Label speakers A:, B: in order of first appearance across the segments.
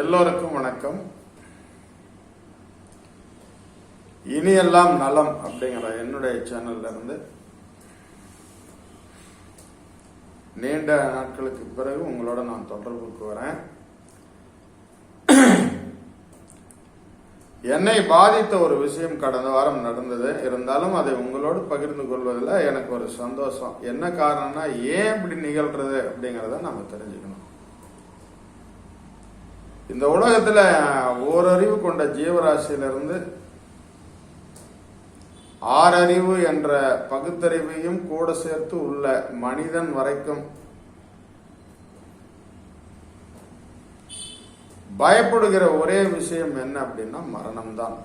A: எல்லோருக்கும் வணக்கம். இனியெல்லாம் நலம் அப்படிங்கிற என்னுடைய சேனல்ல இருந்து நீண்ட நாட்களுக்கு பிறகு உங்களோட நான் தொடர்புக்கு வரேன். என்னை பாதித்த ஒரு விஷயம் கடந்த வாரம் நடந்தது. இருந்தாலும் அதை உங்களோடு பகிர்ந்து கொள்வதில் எனக்கு ஒரு சந்தோஷம். என்ன காரணம்னா ஏன் இப்படி நிகழ்றது அப்படிங்கிறத நம்ம தெரிஞ்சுக்கணும். இந்த உலகத்தில் ஓரறிவு கொண்ட ஜீவராசியிலிருந்து ஆறறிவு என்ற பகுத்தறிவையும் கூட சேர்த்து உள்ள மனிதன் வரைக்கும் பயப்படுகிற ஒரே விஷயம் என்ன அப்படின்னா மரணம் தான்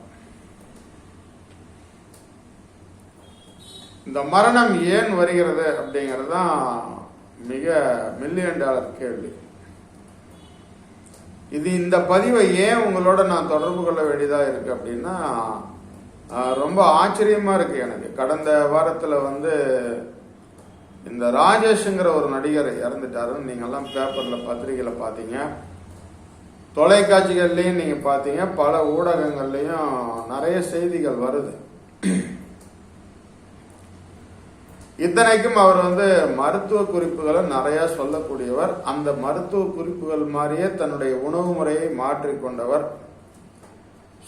A: இந்த மரணம் ஏன் வருகிறது அப்படிங்கிறது தான் மிக மில்லியன் டாலர் கேள்வி. இது இந்த பதிவை ஏன் உங்களோட நான் தொடர்பு கொள்ள வேண்டியதாக இருக்கு அப்படின்னா ரொம்ப ஆச்சரியமாக இருக்கு எனக்கு. கடந்த வாரத்தில் வந்து இந்த ராஜேஷ்ங்கிற ஒரு நடிகர் இறந்துட்டாருன்னு நீங்கள்லாம் பேப்பரில் பத்திரிகையில் பார்த்தீங்க. தொலைக்காட்சிகள்லேயும் நீங்கள் பார்த்தீங்க. பல ஊடகங்கள்லேயும் நிறைய செய்திகள் வருது. இத்தனைக்கும் அவர் வந்து மருத்துவ குறிப்புகளை நிறைய சொல்லக்கூடியவர். அந்த மருத்துவ குறிப்புகள் மாதிரியே தன்னுடைய உணவு முறையை மாற்றிக்கொண்டவர்.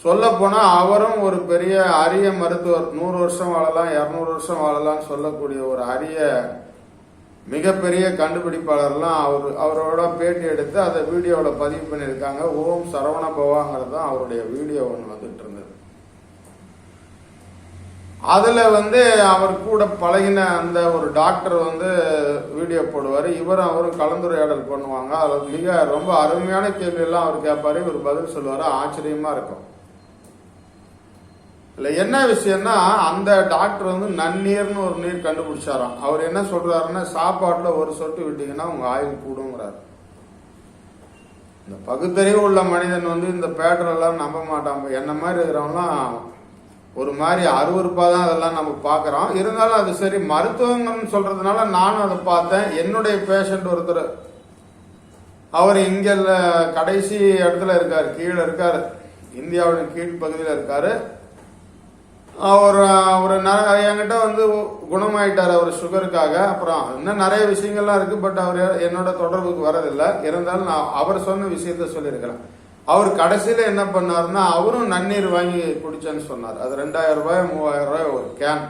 A: சொல்ல போனா அவரும் ஒரு பெரிய அரிய மருத்துவர். நூறு வருஷம் வாழலாம் இரநூறு வருஷம் வாழலாம்னு சொல்லக்கூடிய ஒரு அரிய மிகப்பெரிய கண்டுபிடிப்பாளர்லாம் அவர் அவரோட பேட்டி எடுத்து அதை வீடியோவில் பதிவு பண்ணியிருக்காங்க. ஓம் சரவண பவாங்கிறது தான் அவருடைய வீடியோ ஒன்று வந்துட்டு இருந்தது. அதில் வந்து அவர் கூட பழகின அந்த ஒரு டாக்டர் வந்து வீடியோ போடுவார். இவரும் அவரும் கலந்துரையாடல் பண்ணுவாங்க. அதில் மிக ரொம்ப அருமையான கேள்வி எல்லாம் அவர் கேட்பார் இவர் பதில் சொல்லுவார். ஆச்சரியமாக இருக்கும். இல்லை என்ன விஷயம்னா அந்த டாக்டர் வந்து நன்னீர்னு ஒரு நீர் கண்டுபிடிச்சாராம். அவர் என்ன சொல்கிறாருன்னா சாப்பாட்டில் ஒரு சொட்டு விட்டிங்கன்னா உங்கள் ஆயுள் கூடுங்கிறாரு. இந்த பகுத்தறிவு உள்ள மனிதன் வந்து இந்த பேட்டரெல்லாம் நம்ப மாட்டான். என்ன மாதிரி இருக்கிறவங்களாம் ஒரு மாதிரி அருவருப்பா தான் அதெல்லாம் நம்ம பார்க்குறோம். இருந்தாலும் அது சரி மருத்துவங்கள்னு சொல்றதுனால நானும் அதை பார்த்தேன். என்னுடைய பேஷண்ட் ஒருத்தர் அவர் இங்கே கடைசி இடத்துல இருக்கார் கீழே இருக்கார். இந்தியாவின் கீழ் பகுதியில் இருக்கார். அவர் அவர் என்கிட்ட வந்து குணமாயிட்டார் அவர் சுகருக்காக அப்புறம் இன்னும் நிறைய விஷயங்கள்லாம் இருக்குது பட் அவர் என்னோட தொடர்புக்கு வரதில்லை. இருந்தாலும் நான் அவர் சொன்ன விஷயத்த சொல்லியிருக்கிறேன். அவர் கடைசியில என்ன பண்ணாருன்னா அவரும் நன்னீர் வாங்கி குடிச்சேன்னு சொன்னார். அது ரெண்டாயிரம் ரூபாய் மூவாயிரம் ரூபாய் ஒரு கேன்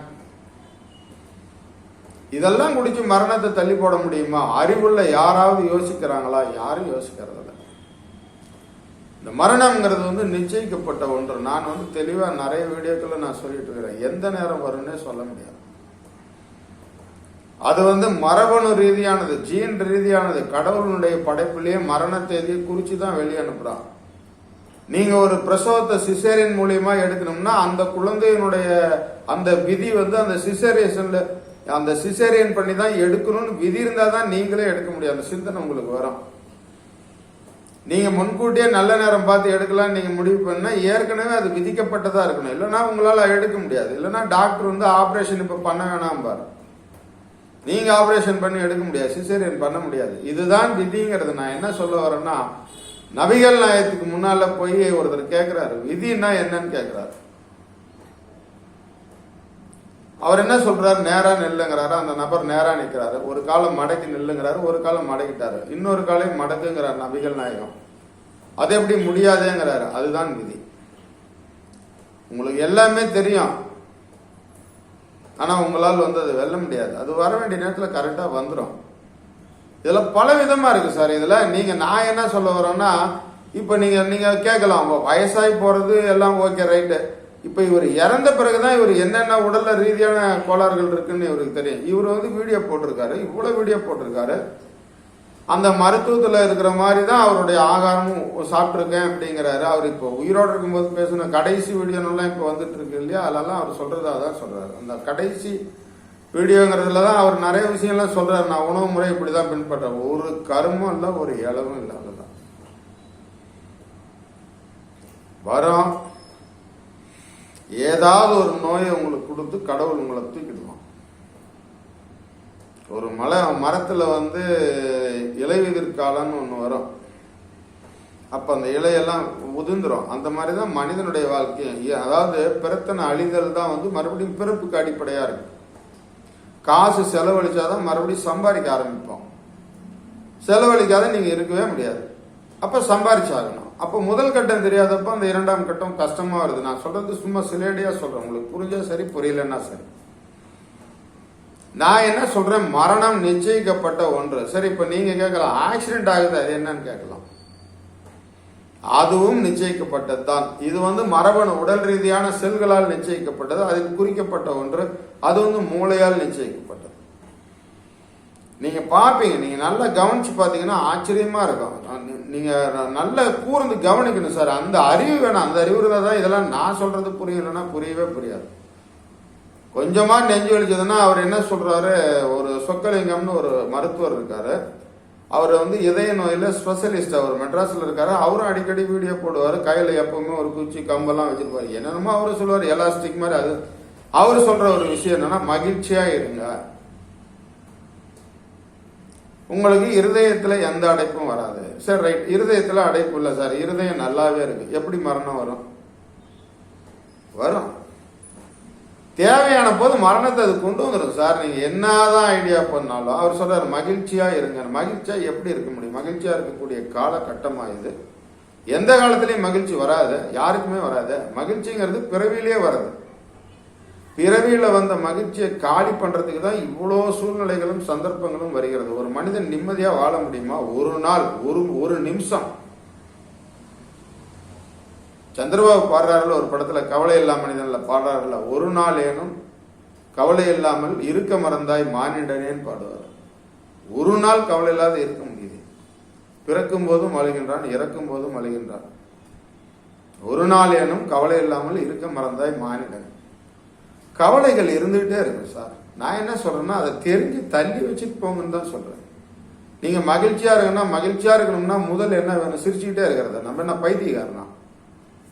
A: இதெல்லாம் குடிச்சு மரணத்தை தள்ளி போட முடியுமா? அறிவுள்ள யாராவது யோசிக்கிறாங்களா? யாரும் யோசிக்கிறது இந்த மரணம்ங்கிறது வந்து நிச்சயிக்கப்பட்ட ஒன்று. நான் வந்து தெளிவா நிறைய வீடியோக்களை நான் சொல்லிட்டு இருக்கிறேன். எந்த நேரம் வரும்னே சொல்ல முடியாது. அது வந்து மரபணு ரீதியானது ஜீன் ரீதியானது. கடவுளுடைய படைப்பிலேயே மரண தேதியை குறிச்சு தான் வெளியே அனுப்புகிறான் நீங்க ஒரு பிரசவத்தை சிசேரியன் மூலியமா எடுக்கணும்னா அந்த குழந்தையினுடைய அந்த விதி வந்து அந்த சிசேரியேஷன்ல அந்த சிசேரியன் பண்ணி தான் எடுக்கணும்னு விதி இருந்தா தான் நீங்களே எடுக்க முடியும். அந்த சிந்தனை உங்களுக்கு வரும். நீங்க முன்கூட்டியே நல்ல நேரம் பார்த்து எடுக்கலாம் நீங்க முடிவு பண்ணா ஏற்கனவே அது விதிக்கப்பட்டதா இருக்கணும். இல்லைன்னா உங்களால எடுக்க முடியாது. இல்லைன்னா டாக்டர் வந்து ஆபரேஷன் இப்ப பண்ண வேணாம் பாரு. நீங்க ஆபரேஷன் பண்ணி எடுக்க முடியாது. சிசேரியன் பண்ண முடியாது. இதுதான் விதிங்கிறது. நான் என்ன சொல்ல வரேன்னா நபிகள் நாயத்துக்கு முன்னால போய் ஒருத்தர் கேட்கிறாரு விதினா என்னன்னு கேட்கிறாரு அவர் என்ன சொல்றாரு? நேரா நில்லுங்கிறாரு. அந்த நபர் நேரா நிக்கிறாரு. ஒரு காலம் மடக்கி நில்லுங்கிறாரு ஒரு காலம் மடக்கிட்டாரு. இன்னொரு காலையும் மடக்குங்கிறார் நபிகள் நாயகம். அது எப்படி முடியாதேங்கிறாரு. அதுதான் விதி. உங்களுக்கு எல்லாமே தெரியும். ஆனா உங்களால் வந்து அது வெல்ல முடியாது. அது வர வேண்டிய நேரத்தில் கரெக்டாக வந்துடும் இதெல்லாம் பல விதமா இருக்கு சார். இதுல நீங்க நான் என்ன சொல்ல வரேன்னா இப்ப நீங்க நீங்க கேட்கலாம். வயசாகி போறது எல்லாம் ஓகே ரைட்டு இப்ப இவர் இறந்த பிறகுதான் இவர் என்னென்ன உடல்ல ரீதியான கோளாறுகள் இருக்குன்னு இவருக்கு தெரியும். இவர் வந்து வீடியோ போட்டிருக்காரு. இவ்வளவு வீடியோ போட்டிருக்காரு. அந்த மருத்துவத்துல இருக்கிற மாதிரி தான் அவருடைய ஆகாரமும் சாப்பிட்ருக்கேன் அப்படிங்கிறாரு. அவர் இப்போ உயிரோடு இருக்கும்போது பேசின கடைசி வீடியோனெல்லாம் இப்போ வந்துட்டு இருக்கு இல்லையா? அதெல்லாம் அவர் சொல்றதா தான் சொல்றாரு. அந்த கடைசி வீடியோங்கிறதுல தான் அவர் நிறைய விஷயம்லாம் சொல்கிறார் நான் உணவு முறை இப்படி தான் பின்பற்றேன். ஒரு கருமும் இல்லை ஒரு இளவும் இல்லை அவ்வளவுதான். வரும் ஏதாவது ஒரு நோயை உங்களுக்கு கொடுத்து கடவுள் உங்களை தூக்கிடுவான். ஒரு மலை மரத்துல வந்து இலையுதிர்காலம்னு ஒன்று வரும். அப்போ அந்த இலையெல்லாம் உதிந்துரும் அந்த மாதிரி தான் மனிதனுடைய வாழ்க்கையும். அதாவது பிறத்தனை அழிதல் தான் வந்து மறுபடியும் பிறப்புக்கு அடிப்படையாக இருக்கும் காசு செலவழிச்சாதான் மறுபடியும் சம்பாதிக்க ஆரம்பிப்போம். செலவழிக்காத நீங்கள் இருக்கவே முடியாது. அப்போ சம்பாரிச்சாகணும் அப்போ முதல் கட்டம் தெரியாதப்போ அந்த இரண்டாம் கட்டம் கஷ்டமாக வருது. நான் சொல்றது சும்மா சிலேடியாக சொல்கிறேன் உங்களுக்கு புரிஞ்சா சரி புரியலன்னா சரி. நான் என்ன சொல்றேன்? மரணம் நிச்சயிக்கப்பட்ட ஒன்று. சரி இப்ப நீங்க கேட்கலாம். ஆக்சிடென்ட் ஆகுது அது என்னன்னு கேட்கலாம். அதுவும் நிச்சயிக்கப்பட்டது தான் இது வந்து மரபணு உடல் ரீதியான செல்களால் நிச்சயிக்கப்பட்டது. அதில் குறிக்கப்பட்ட ஒன்று அது வந்து மூளையால் நிச்சயிக்கப்பட்டது. நீங்க பார்ப்பீங்க நீங்க நல்லா கவனிச்சு பார்த்தீங்கன்னா ஆச்சரியமா இருக்கும். நீங்க நல்ல கூர்ந்து கவனிக்கணும் சார். அந்த அறிவு வேணும். அந்த அறிவு இருந்தால் தான் இதெல்லாம் நான் சொல்றது புரியலன்னா புரியவே புரியாது. கொஞ்சமா நெஞ்சு வலிச்சதுன்னா அவர் என்ன சொல்றாரு? ஒரு சொக்கலிங்கம்னு ஒரு மருத்துவர் இருக்காரு. அவர் வந்து இதய நோயில் ஸ்பெஷலிஸ்ட் அவர் மெட்ராஸில் இருக்காரு. அவரும் அடிக்கடி வீடியோ போடுவார். கையில் எப்பவுமே ஒரு குச்சி கம்பெல்லாம் வச்சிருப்பாரு. என்னென்னமோ அவரும் சொல்லுவார். எலாஸ்டிக் மாதிரி அது. அவர் சொல்ற ஒரு விஷயம் என்னன்னா மகிழ்ச்சியா இருங்க. உங்களுக்கு இருதயத்துல எந்த அடைப்பும் வராது. சரி ரைட் இருதயத்துல அடைப்பு இல்லை சார் இருதயம் நல்லாவே இருக்கு. எப்படி மரணம் வரும்? வரும். தேவையான போது மரணத்தை அது கொண்டு வந்துடும் சார் நீங்க என்னதான் ஐடியா பண்ணாலும் அவர் சொல்றாரு மகிழ்ச்சியா இருங்க. மகிழ்ச்சியா எப்படி இருக்க முடியும்? மகிழ்ச்சியா இருக்கக்கூடிய காலகட்டமா இது எந்த காலத்திலையும் மகிழ்ச்சி வராது. யாருக்குமே வராது. மகிழ்ச்சிங்கிறது பிறவியிலே வராது. பிறவியில வந்த மகிழ்ச்சியை காலி பண்றதுக்கு தான் இவ்வளோ சூழ்நிலைகளும் சந்தர்ப்பங்களும் வருகிறது. ஒரு மனிதன் நிம்மதியா வாழ முடியுமா? ஒரு நாள் ஒரு ஒரு நிமிஷம். சந்திரபாபு பாடுறாருல ஒரு படத்துல கவலை இல்லா மனிதன்ல பாடுறாருல ஒரு நாள் ஏனும் கவலை இல்லாமல் இருக்க மறந்தாய் மானிடனேன்னு பாடுவார். ஒரு நாள் கவலை இல்லாத இருக்க முடியுது. பிறக்கும் போதும் அழுகின்றான் இறக்கும் போதும் அழுகின்றான். ஒரு நாள் ஏனும் கவலை இல்லாமல் இருக்க மறந்தாய் மானிடன். கவலைகள் இருந்துகிட்டே இருக்கும் சார். நான் என்ன சொல்றேன்னா அதை தெரிஞ்சு தள்ளி வச்சுட்டு போங்கன்னு தான் சொல்றேன். நீங்க மகிழ்ச்சியா இருக்கணும்னா மகிழ்ச்சியா இருக்கணும்னா முதல் என்ன வேணும்? சிரிச்சுக்கிட்டே இருக்கிறத. நம்ம என்ன பைத்தியக்காரனா?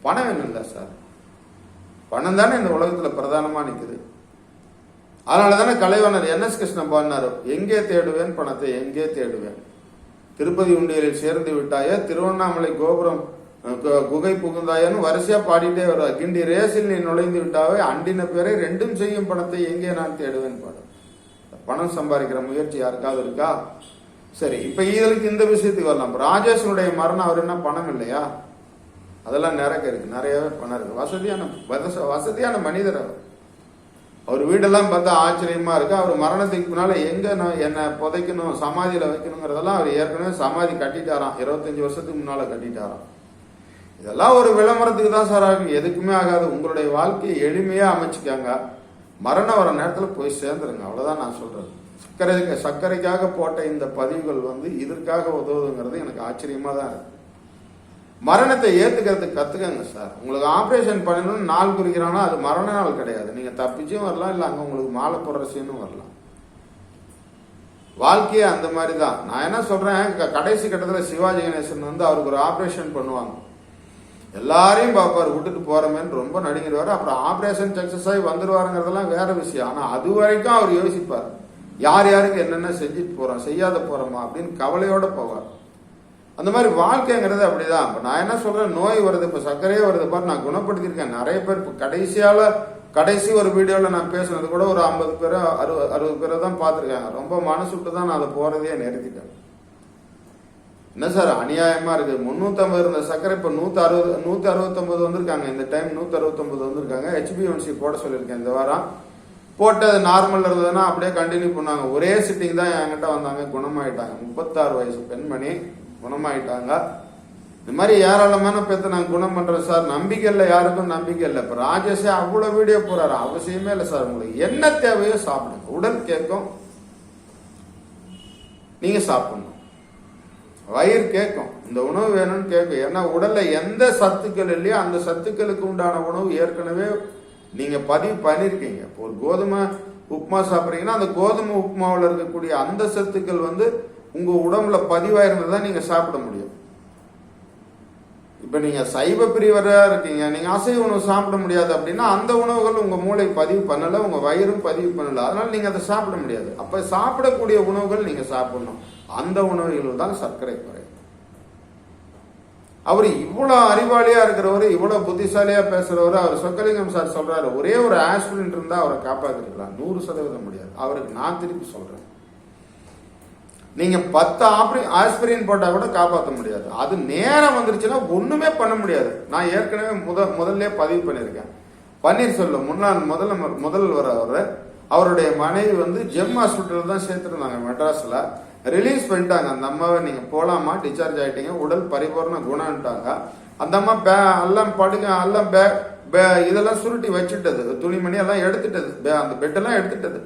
A: பணம் வேணும் சார். பணம் தானே இந்த உலகத்தில் பிரதானமாக நிற்குது அதனால தானே கலைவாணர் என் எஸ் கிருஷ்ணன் பாடினார் எங்கே தேடுவேன் பணத்தை எங்கே தேடுவேன்? திருப்பதி உண்டியலில் சேர்ந்து விட்டாய திருவண்ணாமலை கோபுரம் கு- குகை புகுந்தாயன்னு வரிசையா பாடிட்டே வருவார். கிண்டி ரேசில் நீ நுழைந்து விட்டாவே அண்டின பேரை ரெண்டும் செய்யும் பணத்தை எங்கே நான் தேடுவேன் பாடு. பணம் சம்பாதிக்கிற முயற்சி யாருக்காவது இருக்கா? சரி இப்ப இதற்கு இந்த விஷயத்துக்கு வரலாம். ராஜேஷனுடைய மரணம் அவர் என்ன பணம் இல்லையா? அதெல்லாம் நிறைய இருக்கு நிறையவே பணம் இருக்கு. வசதியான வசதியான மனிதர் அவர். அவர் வீடெல்லாம் பார்த்தா ஆச்சரியமா இருக்கு. அவர் மரணத்துக்கு முன்னால் எங்க நான் என்னை புதைக்கணும் சமாதியில வைக்கணுங்கிறதெல்லாம் அவர் ஏற்கனவே சமாதி கட்டிட்டாராம். இருபத்தஞ்சு வருஷத்துக்கு முன்னால கட்டிட்டாராம். இதெல்லாம் ஒரு விளம்பரத்துக்கு தான் சார் ஆகும் எதுக்குமே ஆகாது. உங்களுடைய வாழ்க்கையை எளிமையா அமைச்சுக்காங்க. மரணம் வர நேரத்தில் போய் சேர்ந்துருங்க. அவ்வளவுதான் நான் சொல்றது. சர்க்கரை சர்க்கரைக்காக போட்ட இந்த பதிவுகள் வந்து இதற்காக உதவுதுங்கிறது எனக்கு ஆச்சரியமா தான் இருக்கு. மரணத்தை ஏத்துக்கிறதுக்கு கத்துக்கங்க சார். உங்களுக்கு ஆபரேஷன் பண்ணணும்னு நாள் குறிக்கிறானா அது மரண நாள் கிடையாது. நீங்க தப்பிச்சும் வரலாம் இல்ல அங்க உங்களுக்கு மாலை போடுற சீனும் வரலாம். வாழ்க்கையே அந்த மாதிரி தான் நான் என்ன சொல்றேன் க- கடைசி கட்டத்தில் சிவாஜி கணேசன் வந்து அவருக்கு ஒரு ஆபரேஷன் பண்ணுவாங்க. எல்லாரையும் பார்ப்பார் விட்டுட்டு போறமேன்னு ரொம்ப நடிங்கிடுவார். அப்புறம் ஆபரேஷன் சக்சஸ் ஆகி வந்துருவாருங்கிறதெல்லாம் வேற விஷயம். ஆனால் அது வரைக்கும் அவர் யோசிப்பார். யார் யாருக்கு என்னென்ன செஞ்சுட்டு போறோம் செய்யாத போறோமா அப்படின்னு கவலையோட போவார். அந்த மாதிரி வாழ்க்கைங்கிறது அப்படிதான். இப்போ நான் என்ன சொல்றேன் நோய் வருது இப்போ சர்க்கரையே வருது பாரு நான் குணப்படுத்தியிருக்கேன். நிறைய பேர் இப்போ கடைசியால கடைசி ஒரு வீடியோல நான் பேசுனது கூட ஒரு ஐம்பது பேரை அறுபது அறுபது பேரை தான் பார்த்துருக்காங்க. ரொம்ப மனசு விட்டு தான் நான் அதை போறதையே நிறுத்திட்டேன். என்ன சார் அநியாயமா இருக்கு. முன்னூத்தம்பது இருந்த சர்க்கரை இப்போ நூத்தி அறுபது நூத்தி அறுபத்தொன்பது வந்திருக்காங்க. இந்த டைம் நூத்தி அறுபத்தொன்பது வந்திருக்காங்க ஹெச்பிஎன்சி போட சொல்லியிருக்கேன் இந்த வாரம். போட்டு அது நார்மல் இருந்ததுன்னா அப்படியே கண்டினியூ பண்ணாங்க. ஒரே சிட்டிங் தான் என்கிட்ட வந்தாங்க. குணமாயிட்டாங்க. முப்பத்தாறு வயசு பெண்மணி. குணமாயிட்டாங்க. இந்த மாதிரி ஏராளமான பேர்த்த நான் குணம் பண்ணுறோம் சார். நம்பிக்கை இல்லை யாருக்கும் நம்பிக்கை இல்லை. இப்ப ராஜேஷே அவ்வளவு வீடியோ போறாரு அவசியமே இல்லை சார் உங்களுக்கு. என்ன தேவையோ சாப்பிடுங்க. உடல் கேட்கும். நீங்க சாப்பிடணும். வயிறு கேட்கும். இந்த உணவு வேணும்னு கேட்கும். ஏன்னா உடல்ல எந்த சத்துக்கள் இல்லையோ அந்த சத்துக்களுக்கு உண்டான உணவு ஏற்கனவே நீங்க பதிவு பண்ணிருக்கீங்க இப்போ ஒரு கோதுமை உப்புமா சாப்பிட்றீங்கன்னா அந்த கோதுமை உப்புமாவில் இருக்கக்கூடிய அந்த சத்துக்கள் வந்து உங்க உடம்புல பதிவாயிருந்தா நீங்க சாப்பிட முடியும். இப்ப நீங்க சைவ பிரிவரா இருக்கீங்க நீங்க அசைவ உணவு சாப்பிட முடியாது அப்படின்னா அந்த உணவுகள் உங்க மூளை பதிவு பண்ணல உங்க வயிறும் பதிவு பண்ணல. அதனால நீங்க அதை சாப்பிட முடியாது. அப்ப சாப்பிடக்கூடிய உணவுகள் நீங்க சாப்பிடணும். அந்த உணவுகள் தான் சர்க்கரை குறை அவர் இவ்வளோ அறிவாளியா இருக்கிறவர் இவ்வளோ புத்திசாலியா பேசுறவர் அவர் சொக்கலிங்கம் சார் சொல்றாரு ஒரே ஒரு ஆக்சிடென்ட் இருந்தா அவரை காப்பாத்திருக்கலாம். நூறு சதவீதம் முடியாது. அவருக்கு நான் திருப்பி சொல்றேன். நீங்க பத்து ஆப்ரி ஆஸ்பிரின் போட்டா கூட காப்பாற்ற முடியாது. அது நேரம் வந்துருச்சுன்னா ஒண்ணுமே பண்ண முடியாது. நான் ஏற்கனவே முத முதல்ல பதிவு பண்ணியிருக்கேன். பன்னீர்செல்வம் முன்னாள் முதல்ல முதல்வர் அவர் அவருடைய மனைவி வந்து ஜெம் ஹாஸ்பிட்டல் தான் சேர்த்துருந்தாங்க மெட்ராஸ்ல. ரிலீஸ் பண்ணிட்டாங்க. அந்த அம்மாவை நீங்க போலாமா? டிஸ்சார்ஜ் ஆயிட்டீங்க. உடல் பரிபூர்ண குணம்ட்டாங்க. அந்த அம்மா பே எல்லாம் படுக்க எல்லாம் பே பே- இதெல்லாம் சுருட்டி வச்சுட்டது. துணிமணி எல்லாம் எடுத்துட்டது. அந்த பெட்டெல்லாம் எடுத்துட்டது.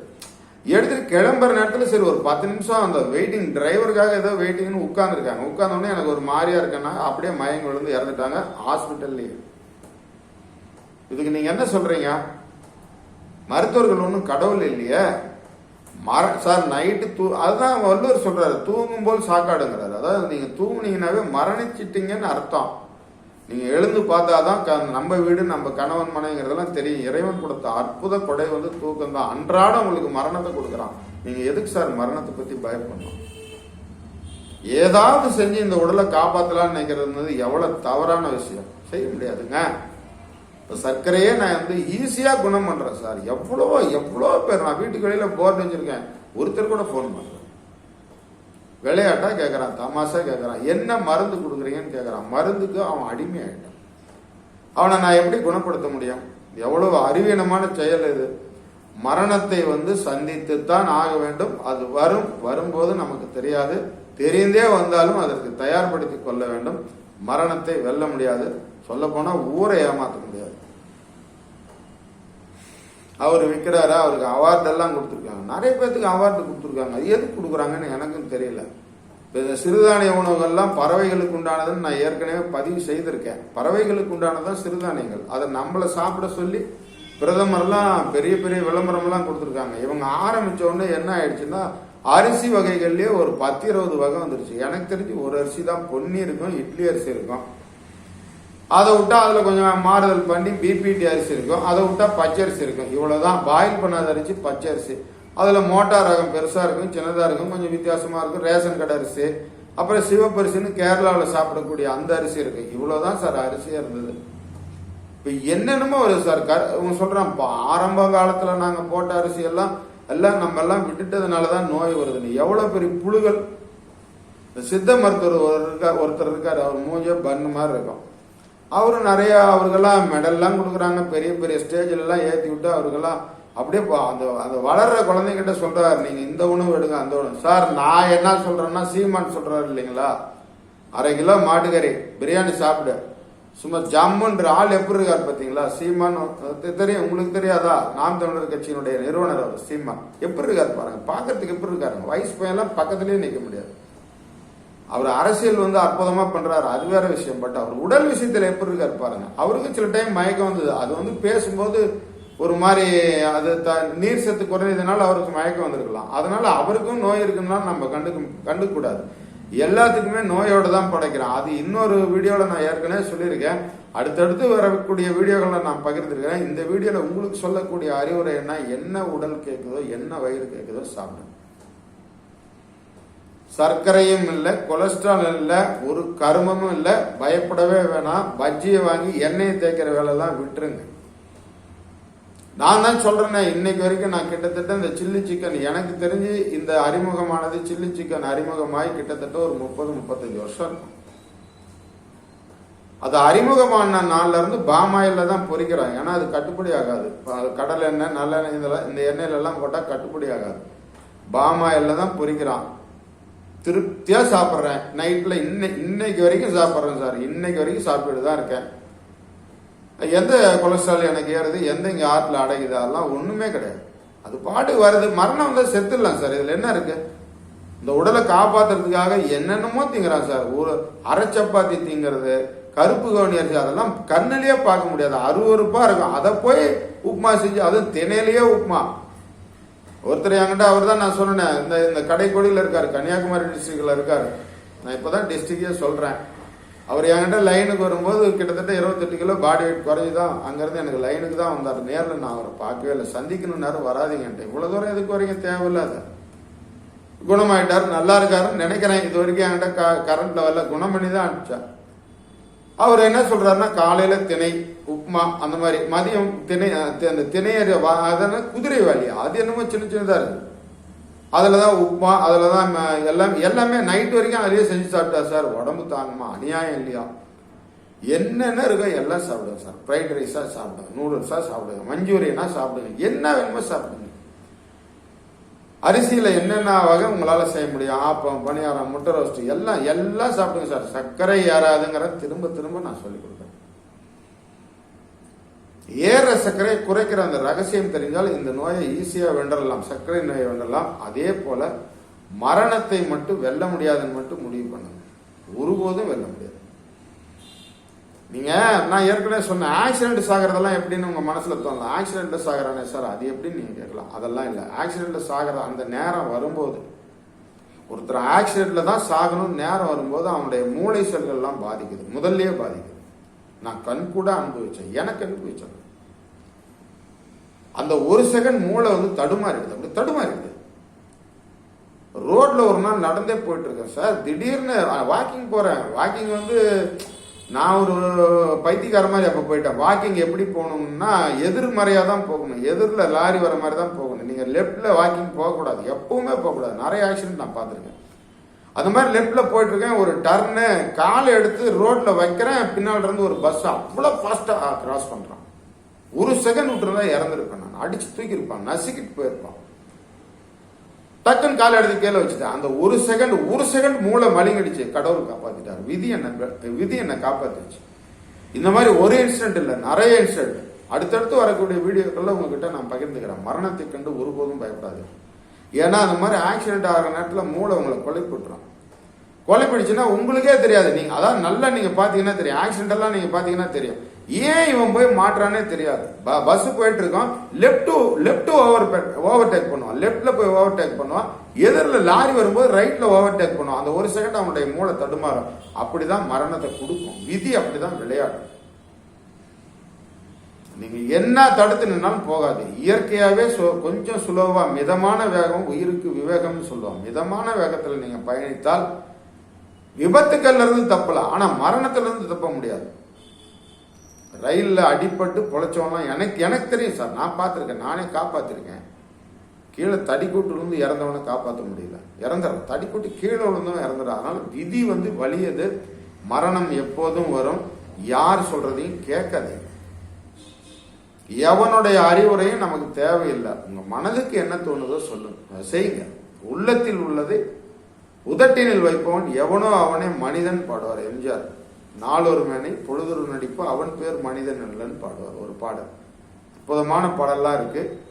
A: எடுத்துட்டு கிளம்புற நேரத்தில் சரி ஒரு பத்து நிமிஷம் அந்த வெயிட்டிங் டிரைவருக்காக ஏதோ வெயிட்டிங்னு உட்காந்துருக்காங்க உட்காந்தோடனே எனக்கு ஒரு மாதிரியா இருக்குன்னா அப்படியே மயங்க விழுந்து இறந்துட்டாங்க ஹாஸ்பிட்டல்லையே இதுக்கு நீங்க என்ன சொல்றீங்க? மருத்துவர்கள் ஒன்றும் கடவுள் இல்லையே. மர சார் நைட்டு தூ அதுதான் வள்ளுவர் சொல்றாரு தூங்கும் போல் சாக்காடுங்கிறாரு. அதாவது நீங்க தூங்குனீங்கன்னாவே மரணிச்சிட்டீங்கன்னு அர்த்தம். நீங்கள் எழுந்து பார்த்தாதான் க- நம்ம வீடு நம்ம கணவன் மனைங்கிறதெல்லாம் தெரியும். இறைவன் கொடுத்த அற்புத கொடை வந்து தூக்கம் தான் அன்றாடம் உங்களுக்கு மரணத்தை கொடுக்குறான். நீங்கள் எதுக்கு சார் மரணத்தை பற்றி பயப்படணும்? ஏதாவது செஞ்சு இந்த உடலை காப்பாத்தலாம்னு நினைக்கிறது எவ்வளோ தவறான விஷயம். செய்ய முடியாதுங்க. இப்போ சர்க்கரையே நான் வந்து ஈஸியாக குணம் பண்ணுறேன் சார். எவ்வளவோ எவ்வளோ பேர் நான் வீட்டுக்கு வெளியில் போர்டு வச்சிருக்கேன் ஒருத்தர் கூட ஃபோன் பண்ணுறேன் விளையாட்டா கேட்குறான் தமாஷாக கேட்குறான் என்ன மருந்து கொடுக்குறீங்கன்னு கேட்குறான் மருந்துக்கு அவன் அடிமையாயிட்டான். அவனை நான் எப்படி குணப்படுத்த முடியும்? எவ்வளவு அறிவீனமான செயல் இது. மரணத்தை வந்து சந்தித்து தான் ஆக வேண்டும். அது வரும் வரும்போது நமக்கு தெரியாது. தெரிந்தே வந்தாலும் அதற்கு தயார்படுத்தி கொள்ள வேண்டும். மரணத்தை வெல்ல முடியாது. சொல்லப்போனால் ஊரை ஏமாற்ற முடியாது. அவர் விற்கிறாரு அவருக்கு அவார்டு எல்லாம் கொடுத்துருக்காங்க. நிறைய பேர்த்துக்கு அவார்டு கொடுத்துருக்காங்க. அது எதுக்கு கொடுக்குறாங்கன்னு எனக்கும் தெரியல. இந்த சிறுதானிய உணவுகள்லாம் பறவைகளுக்கு உண்டானதுன்னு நான் ஏற்கனவே பதிவு செய்திருக்கேன். பறவைகளுக்கு உண்டானதான் சிறுதானியங்கள். அதை நம்மளை சாப்பிட சொல்லி பிரதமர்லாம் பெரிய பெரிய விளம்பரம்லாம் கொடுத்துருக்காங்க. இவங்க ஆரம்பித்த உடனே என்ன ஆயிடுச்சுன்னா அரிசி வகைகள்லேயே ஒரு பத்து இருபது வகை வந்துருச்சு. எனக்கு தெரிஞ்சு ஒரு அரிசி தான் பொன்னி இருக்கும் இட்லி அரிசி இருக்கும். அதை விட்டா அதில் கொஞ்சம் மாறுதல் பண்ணி பிபிடி அரிசி இருக்கும். அதை விட்டா பச்சரிசி இருக்கும். இவ்வளோதான் பாயில் பண்ணாத அரிசி பச்சரிசி அதில் மோட்டார் ரகம் பெருசாக இருக்கும் சின்னதாக இருக்கும் கொஞ்சம் வித்தியாசமாக இருக்கும். ரேஷன் கடை அரிசி. அப்புறம் சிவப்பரிசின்னு கேரளாவில் சாப்பிடக்கூடிய அந்த அரிசி இருக்கு. இவ்வளோதான் சார் அரிசியாக இருந்தது. இப்போ என்னென்னமோ வருது சார். க- இவங்க சொல்கிறான் இப்போ ஆரம்ப காலத்தில் நாங்கள் போட்ட அரிசி எல்லாம் எல்லாம் நம்ம எல்லாம் விட்டுட்டதுனாலதான் நோய் வருதுன்னு எவ்வளோ பெரிய புழுகள். இந்த சித்த மருத்துவர் ஒரு இருக்கார் ஒருத்தர் இருக்கார். அவர் மூஞ்சே பண்ணு மாதிரி இருக்கும். அவரும் நிறைய அவருக்கெல்லாம் மெடல்லாம் கொடுக்குறாங்க. பெரிய பெரிய ஸ்டேஜ்ல எல்லாம் ஏத்தி விட்டு அவருக்கெல்லாம் அப்படியே அந்த அந்த வளர்ற குழந்தைகிட்ட சொல்றாரு. நீங்க இந்த உணவு எடுங்க அந்த உணவு. சார் நான் என்ன சொல்றேன்னா சீமான் சொல்றாரு இல்லைங்களா? அரை கிலோ மாட்டுக்கறி பிரியாணி சாப்பிடு. சும்மா ஜம்முன்ற ஆள் எப்படி இருக்காரு பார்த்தீங்களா சீமான் தெரியும் உங்களுக்கு தெரியாதா? நாம் தமிழர் கட்சியினுடைய நிறுவனர் அவர் சீமான். எப்படி இருக்காரு பாருங்க பார்க்கறதுக்கு எப்படி இருக்காருங்க? வயசு பையன்லாம் பக்கத்துலேயே நிற்க முடியாது. அவர் அரசியல் வந்து அற்புதமா பண்றாரு. அது வேற விஷயம். பட் அவர் உடல் விஷயத்துல எப்படி இருக்காரு பாருங்க. அவருக்கு சில டைம் மயக்கம் வந்தது. அது வந்து பேசும்போது ஒரு மாதிரி அது த- நீர் சத்து குறைஞ்சதுனால அவருக்கு மயக்கம் வந்திருக்கலாம். அதனால அவருக்கும் நோய் இருக்குன்னா நம்ம கண்டுக்க கண்டுக்கூடாது எல்லாத்துக்குமே நோயோட தான் படைக்கிறோம் அது இன்னொரு வீடியோவில் நான் ஏற்கனவே சொல்லியிருக்கேன். அடுத்தடுத்து வரக்கூடிய வீடியோகளை நான் பகிர்ந்துருக்கிறேன். இந்த வீடியோவில் உங்களுக்கு சொல்லக்கூடிய அறிவுரை என்ன? என்ன உடல் கேட்குதோ என்ன வயிறு கேட்குதோ சாப்பிடுங்க. சர்க்கரையும் இல்லை கொலஸ்ட்ரால் இல்லை ஒரு கருமமும் இல்லை பயப்படவே வேணாம். பஜ்ஜியை வாங்கி எண்ணெயை தேய்க்கிற வேலைலாம் விட்டுருங்க. நான் தான் சொல்றேனே இன்னைக்கு வரைக்கும் நான் கிட்டத்தட்ட இந்த சில்லி சிக்கன் எனக்கு தெரிஞ்சு இந்த அறிமுகமானது சில்லி சிக்கன் அறிமுகமாகி கிட்டத்தட்ட ஒரு முப்பது முப்பத்தஞ்சு வருஷம் இருக்கும். அது அறிமுகமான நாள்ல இருந்து பாமாயில தான் பொறிக்கிறாங்க. ஏன்னா அது கட்டுப்படி ஆகாது. கடல் எண்ணெய் நல்லெண்ணெய் இதெல்லாம் இந்த எண்ணெயிலெல்லாம் போட்டால் கட்டுப்படி ஆகாது. பாமாயில் தான் பொரிக்கிறான் திருப்தியாக சாப்பிட்றேன். நைட்டில் இன்னை இன்னைக்கு வரைக்கும் சாப்பிட்றேன் சார். இன்னைக்கு வரைக்கும் சாப்பிட்டு தான் இருக்கேன். எந்த கொலஸ்ட்ரால் எனக்கு ஏறுது எந்த இங்கே ஆற்றில் அடையுது அதெல்லாம் ஒன்றுமே கிடையாது. அது பாட்டுக்கு வருது. மரணம் வந்து செத்துடலாம் சார். இதில் என்ன இருக்கு? இந்த உடலை காப்பாத்துறதுக்காக என்னென்னமோ திங்கிறான் சார். ஒரு அரை சப்பாத்தி திங்கிறது கருப்பு கவுனி அரிசி அதெல்லாம் கண்ணிலேயே பார்க்க முடியாது. அருவறுப்பாக இருக்கும். அதை போய் உப்புமா செஞ்சு அதுவும் திணையிலேயே உப்புமா. ஒருத்தர் என்கிட்ட அவர் தான் நான் சொன்னேன். இந்த இந்த கடைக்கோடியில் இருக்கார் கன்னியாகுமரி டிஸ்ட்ரிக்டில் இருக்கார். நான் இப்போ தான் டிஸ்ட்ரிக்டே சொல்கிறேன் அவர் என்கிட்ட லைனுக்கு வரும்போது கிட்டத்தட்ட இருபத்தெட்டு கிலோ பாடி வெயிட் குறைஞ்சுதான். அங்கேருந்து எனக்கு லைனுக்கு தான் வந்தார். நேரில் நான் அவரை பார்க்கவே இல்லை. சந்திக்கணும்னாரு வராதிங்கன்ட்டு இவ்வளோ தூரம் எதுக்கு வரீங்க? தேவையில்லாத குணமாயிட்டார் நல்லா இருக்காருன்னு நினைக்கிறேன். இது வரைக்கும் என்கிட்ட க கரண்ட் லெவலில் குணம் பண்ணி தான் அனுப்பிச்சார். அவர் என்ன சொல்கிறாருன்னா காலையில் திணை. உப்புமா அந்த மாதிரி மதியம் திணை அந்த திணையர் அதெல்லாம் குதிரை வேலையா அது என்னமோ சின்ன சின்னதாக இருக்குது அதில் தான் உப்புமா அதில் தான் எல்லாம் எல்லாமே நைட் வரைக்கும் அதிலே செஞ்சு சாப்பிட்டா சார் உடம்பு தாங்குமா? அநியாயம் இல்லையா? என்னென்ன இருக்கோ எல்லாம் சாப்பிடுங்க சார். ஃப்ரைட் ரைஸாக சாப்பிடுங்க நூடுல்ஸாக சாப்பிடுங்க மஞ்சூரியனா சாப்பிடுங்க என்ன வேணுமோ சாப்பிடுங்க. அரிசியில் என்னென்ன வகை உங்களால் செய்ய முடியும்? ஆப்பம் பணியாரம் முட்டை ரோஸ்ட்டு எல்லாம் எல்லாம் சாப்பிடுங்க சார். சர்க்கரை ஏறாதுங்கிற திரும்ப திரும்ப நான் சொல்லிக் கொடுக்குறேன். ஏற சர்க்கரை குறைக்கிற அந்த ரகசியம் தெரிஞ்சால் இந்த நோயை ஈஸியாக வென்றலாம் சர்க்கரை நோயை வென்றலாம் அதே போல மரணத்தை மட்டும் வெல்ல முடியாதுன்னு மட்டும் முடிவு பண்ணுங்க. ஒருபோதும் வெல்ல முடியாது. நீங்க நான் ஏற்கனவே சொன்னேன் ஆக்சிடென்ட் சாகிறதெல்லாம் எப்படின்னு உங்க மனசுல தோணல. ஆக்சிடென்ட்ல சாகிறானே சார் அது எப்படின்னு நீங்க கேட்கலாம். அதெல்லாம் இல்லை. ஆக்சிடென்ட்ல சாகிற அந்த நேரம் வரும்போது ஒருத்தர் ஆக்சிடென்ட்ல தான் சாகணும்னு நேரம் வரும்போது அவனுடைய மூளை செல்கள்லாம் பாதிக்குது. முதல்லயே பாதிக்குது. நான் கண் கூட அனுபவிச்சேன் எனக்கு அனுபவிச்சேன். அந்த ஒரு செகண்ட் மூளை வந்து தடுமாறிடுது அப்படி தடுமாறிடுது. ரோட்ல ஒரு நாள் நடந்தே போயிட்டு இருக்கேன் சார். திடீர்னு வாக்கிங் போறேன். வாக்கிங் வந்து நான் ஒரு பைத்தியக்கார மாதிரி அப்போ போயிட்டேன். வாக்கிங் எப்படி போகணும்னா எதிர்மறையாக தான் போகணும். எதிரில் லாரி வர மாதிரி தான் போகணும். நீங்கள் லெஃப்டில் வாக்கிங் போகக்கூடாது. எப்பவுமே போகக்கூடாது. நிறைய ஆக்சிடென்ட் நான் பார்த்துருக்கேன். அந்த மாதிரி லெஃப்டில் போயிட்டு இருக்கேன் ஒரு டர்னு காலை எடுத்து ரோட்டில் வைக்கிறேன் பின்னால் இருந்து ஒரு பஸ் அவ்வளோ ஃபாஸ்ட்டாக கிராஸ் பண்ணுறான் ஒரு செகண்ட் விட்டுருந்தா இறந்துருப்பேன் நான். அடிச்சு தூக்கியிருப்பான் நசுக்கிட்டு போயிருப்பான். டக்குன்னு காலை எடுத்து கீழே வச்சுட்டேன். அந்த ஒரு செகண்ட் ஒரு செகண்ட் மூளை மலிங்கடிச்சு. கடவுள் காப்பாத்திட்டாரு. விதி என்ன விதி என்ன காப்பாத்துச்சு இந்த மாதிரி ஒரு இன்சிடென்ட் இல்லை நிறைய இன்சிடென்ட் அடுத்தடுத்து வரக்கூடிய வீடியோக்கள்ல உங்ககிட்ட நான் பகிர்ந்துக்கிறேன். மரணத்தை கண்டு ஒருபோதும் பயப்படாது ஏன்னா அந்த மாதிரி ஆக்சிடென்ட் ஆகிற நேரத்தில் மூளை உங்களை கொலை போட்டுரும். கொலை பிடிச்சுன்னா உங்களுக்கே தெரியாது. நீங்கள் அதான் நல்லா நீங்கள் பார்த்தீங்கன்னா தெரியும். ஆக்சிடென்டெல்லாம் நீங்கள் பார்த்தீங்கன்னா தெரியும். ஏன் இவன் போய் மாற்றானே தெரியாது. பஸ் போயிட்டு இருக்கோம் left to left over overtake பண்ணுவான். லெஃப்டில் போய் ஓவர் டேக் பண்ணுவான். எதிரில் லாரி வரும்போது ரைட்டில் ஓவர் டேக் பண்ணுவான். அந்த ஒரு செகண்ட் அவனுடைய மூளை தடுமாறும். அப்படிதான் மரணத்தை கொடுக்கும். விதி அப்படி தான் விளையாடும். நீங்க என்ன தடுத்து நின்னாலும் போகாது. இயற்கையாவே சு- கொஞ்சம் சுலபமா மிதமான வேகம் உயிருக்கு விவேகம்னு சொல்லுவாங்க. மிதமான வேகத்துல நீங்க பயணித்தால் விபத்துக்கள்ல இருந்து தப்பலாம். ஆனா மரணத்துல இருந்து தப்ப முடியாது. ரயில்ல அடிபட்டு பொழைச்சவன்லாம் எனக்கு எனக்கு தெரியும் சார். நான் பார்த்துருக்கேன். நானே காப்பாத்திருக்கேன். கீழே தடிக்கூட்டு விழுந்து இறந்தவனை காப்பாற்ற முடியல. இறந்துடும் தடிக்கூட்டு கீழே விழுந்தவன் இறந்துடும் அதனால விதி வந்து வலியது. மரணம் எப்போதும் வரும். யார் சொல்றதையும் கேட்காதீங்க. எவனுடைய அறிவுரையும் நமக்கு தேவையில்லை. உங்க மனதுக்கு என்ன தோணுதோ சொல்லுங்க. அதை செய்யுங்க. உள்ளத்தில் உள்ளதை உதட்டினில் வைப்பவன் எவனோ அவனே மனிதன் பாடுவார். எம்ஜிஆர் நாளொரு மேனை பொழுதொரு நடிப்பு அவன் பேர் மனிதன் இல்லைன்னு பாடுவார். ஒரு பாடல். அற்புதமான பாடல்லாம் இருக்கு.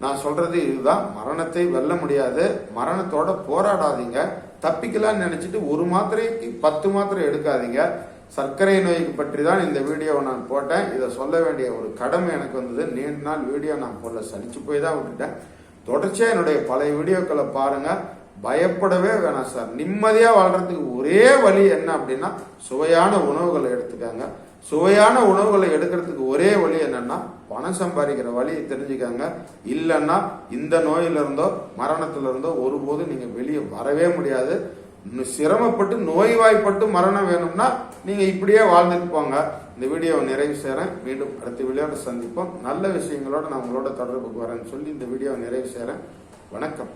A: நான் சொல்றது இதுதான். மரணத்தை வெல்ல முடியாது. மரணத்தோட போராடாதீங்க. தப்பிக்கலாம்னு நினைச்சிட்டு ஒரு மாத்திரைக்கு பத்து மாத்திரை எடுக்காதீங்க. சர்க்கரை நோய்க்கு பற்றி தான் இந்த வீடியோவை நான் போட்டேன். இதை சொல்ல வேண்டிய ஒரு கடமை எனக்கு வந்தது. நீண்ட நாள் வீடியோ நான் போடல. சலிச்சு போய் தான் விட்டுட்டேன். தொடர்ச்சியாக என்னுடைய பழைய வீடியோக்களை பாருங்கள் பயப்படவே வேணாம் சார். நிம்மதியாக வாழ்றதுக்கு ஒரே வழி என்ன அப்படின்னா சுவையான உணவுகளை எடுத்துக்காங்க. சுவையான உணவுகளை எடுக்கிறதுக்கு ஒரே வழி என்னன்னா பணம் சம்பாதிக்கிற வழியை தெரிஞ்சுக்காங்க. இல்லைன்னா இந்த நோயிலிருந்தோ மரணத்திலிருந்தோ ஒருபோதும் நீங்கள் வெளியே வரவே முடியாது. இன்னும் சிரமப்பட்டு நோய்வாய்ப்பட்டு மரணம் வேணும்னா நீங்கள் இப்படியே வாழ்ந்துட்டு போங்க இந்த வீடியோவை நிறைவு செய்கிறேன் மீண்டும் அடுத்த வீடியோட சந்திப்போம். நல்ல விஷயங்களோட நான் உங்களோட தொடர்புக்கு வரேன்னு சொல்லி இந்த வீடியோவை நிறைவு செய்கிறேன் வணக்கம்.